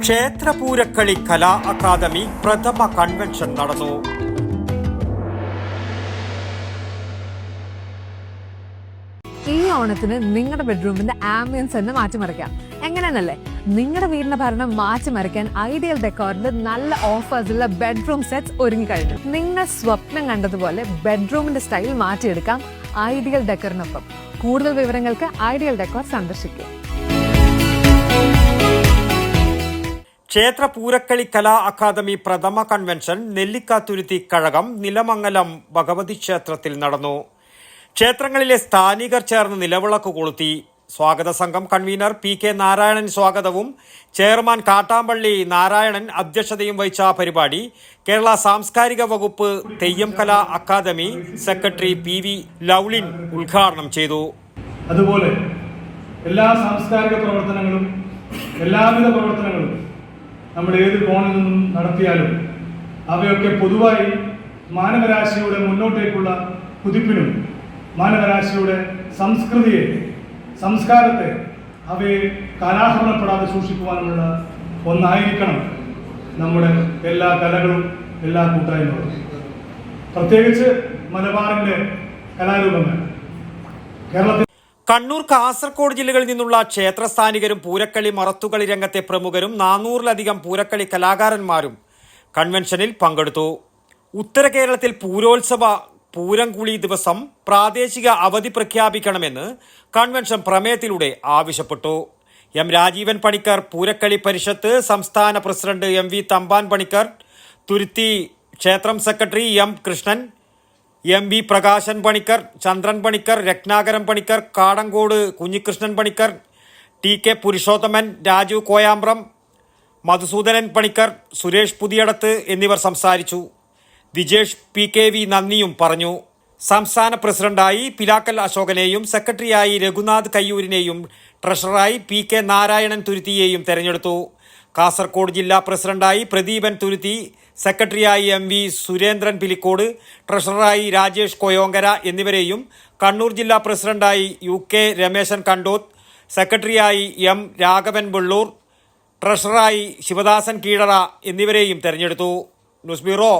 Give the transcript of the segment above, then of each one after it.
ക്ഷേത്രപൂരക്കളി കലാ academy പ്രഥമ convention നടന്നു. ഈ ഓണത്തിന് നിങ്ങളുടെ ബെഡ്റൂമിന്റെ ആംബിയൻസ് തന്നെ മാറ്റിമറിക്കാം. എങ്ങനെയാണല്ലേ നിങ്ങളുടെ വീടിന്റെ ഭരണം മാറ്റിമറിക്കാൻ ഐഡിയൽ ഡെക്കോറിന്റെ നല്ല ഓഫേഴ്സുള്ള ബെഡ്റൂം സെറ്റ്സ് ഒരുങ്ങി കഴിഞ്ഞു നിങ്ങൾ സ്വപ്നം കണ്ടതുപോലെ ബെഡ്റൂമിന്റെ സ്റ്റൈൽ മാറ്റിയെടുക്കാം ഐഡിയൽ ഡെക്കറിനൊപ്പം കൂടുതൽ വിവരങ്ങൾക്ക് ഐഡിയൽ ഡെക്കോർ സന്ദർശിക്കുക. ക്ഷേത്ര പൂരക്കളി കലാ അക്കാദമി പ്രഥമ കൺവെൻഷൻ നെല്ലിക്കാത്തുരുത്തി കഴകം നിലമംഗലം ഭഗവതി ക്ഷേത്രത്തിൽ നടന്നു. ക്ഷേത്രങ്ങളിലെ സ്ഥാനികർ ചേർന്ന് നിലവിളക്ക് കൊളുത്തി. സ്വാഗത സംഘം കൺവീനർ പി കെ നാരായണൻ സ്വാഗതവും ചെയർമാൻ കാട്ടാമ്പള്ളി നാരായണൻ അധ്യക്ഷതയും വഹിച്ച പരിപാടി കേരള സാംസ്കാരിക വകുപ്പ് Theyyam Kala academy secretary P V Lovelin ഉദ്ഘാടനം ചെയ്തു. അതുപോലെ എല്ലാ സാംസ്കാരിക പ്രവർത്തനങ്ങളും എല്ലാവിധ പ്രവർത്തനങ്ങളും നമ്മൾ ഏത് കോണിൽ നിന്നും നടത്തിയാലും അവയൊക്കെ പൊതുവായി മാനവരാശിയുടെ മുന്നോട്ടേക്കുള്ള കുതിപ്പിനും മാനവരാശിയുടെ സംസ്കൃതിയെ സംസ്കാരത്തെ അവയെ കാലാഹരണപ്പെടാതെ സൂക്ഷിക്കുവാനുമുള്ള ഒന്നായിരിക്കണം നമ്മുടെ എല്ലാ കലകളും എല്ലാ കൂട്ടായ്മകളും. പ്രത്യേകിച്ച് മലബാറിന്റെ കലാരൂപങ്ങൾ. കേരളത്തിൽ കണ്ണൂർ കാസർഗോഡ് ജില്ലകളിൽ നിന്നുള്ള ക്ഷേത്രസ്ഥാനികരും പൂരക്കളി മറത്തുകളി രംഗത്തെ പ്രമുഖരും നാനൂറിലധികം പൂരക്കളി കലാകാരന്മാരും കൺവെൻഷനിൽ പങ്കെടുത്തു. ഉത്തര കേരളത്തിൽ പൂരോത്സവ പൂരംകുളി ദിവസം പ്രാദേശിക അവധി പ്രഖ്യാപിക്കണമെന്ന് കൺവെൻഷൻ പ്രമേയത്തിലൂടെ ആവശ്യപ്പെട്ടു. എം രാജീവൻ പണിക്കർ പൂരക്കളി പരിഷത്ത് സംസ്ഥാന president M V Thampan Panicker Thuruthi ക്ഷേത്രം secretary M Krishnan M V Prakashan Panicker Chandran Panicker Rathnakaran Panicker Kadankode Kunhikrishnan Panicker T K Purushothaman Raju Koyambram Madhusoodanan Panicker Suresh Puthiyadath എന്നിവർ സംസാരിച്ചു. Vijesh P K V നന്ദിയും പറഞ്ഞു. സംസ്ഥാന പ്രസിഡന്റായി പിലാക്കൽ അശോകനെയും സെക്രട്ടറിയായി രഘുനാഥ് കയ്യൂരിനെയും ട്രഷററായി പി കെ നാരായണൻ തുരുത്തിയെയും തെരഞ്ഞെടുത്തു. കാസർഗോഡ് ജില്ലാ പ്രസിഡന്റായി പ്രദീപൻ തുരുത്തി സെക്രട്ടറിയായി എം വി സുരേന്ദ്രൻ പിലിക്കോട് ട്രഷററായി രാജേഷ് കൊയോങ്കര എന്നിവരെയും കണ്ണൂർ ജില്ലാ പ്രസിഡന്റായി യു കെ രമേശൻ കണ്ടോത്ത് സെക്രട്ടറിയായി എം രാഘവൻ വെള്ളൂർ ട്രഷററായി ശിവദാസൻ കീഴറ എന്നിവരെയും തെരഞ്ഞെടുത്തു. News bureau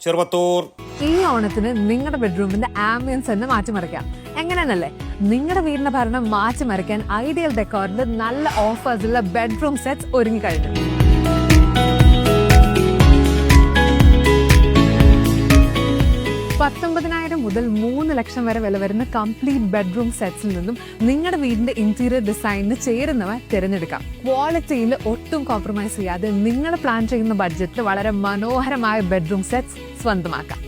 Cheruvathur. ഈ ഓണത്തിന് നിങ്ങളുടെ ബെഡ്റൂമിന്റെ ആംബിയൻസ് തന്നെ മാറ്റിമറിക്കാം. എങ്ങനെയാണല്ലേ? നിങ്ങളുടെ വീടിന്റെ ഭരണം മാറ്റിമറിക്കാൻ ഐഡിയൽ ഡെക്കോറിന്റെ നല്ല ഓഫേഴ്സുള്ള ബെഡ്റൂം സെറ്റ്സ് ഒരുങ്ങി കഴിഞ്ഞു പത്തൊമ്പതിനായിരം മുതൽ മൂന്ന് ലക്ഷം വരെ വില വരുന്ന കംപ്ലീറ്റ് ബെഡ്റൂം സെറ്റ്സിൽ നിന്നും നിങ്ങളുടെ വീടിന്റെ ഇന്റീരിയർ ഡിസൈനിന് ചേരുന്നവ തിരഞ്ഞെടുക്കാം. ക്വാളിറ്റിയിൽ ഒട്ടും കോംപ്രമൈസ് ചെയ്യാതെ നിങ്ങൾ പ്ലാൻ ചെയ്യുന്ന ബഡ്ജറ്റിൽ വളരെ മനോഹരമായ ബെഡ്റൂം സെറ്റ്സ് സ്വന്തമാക്കാം.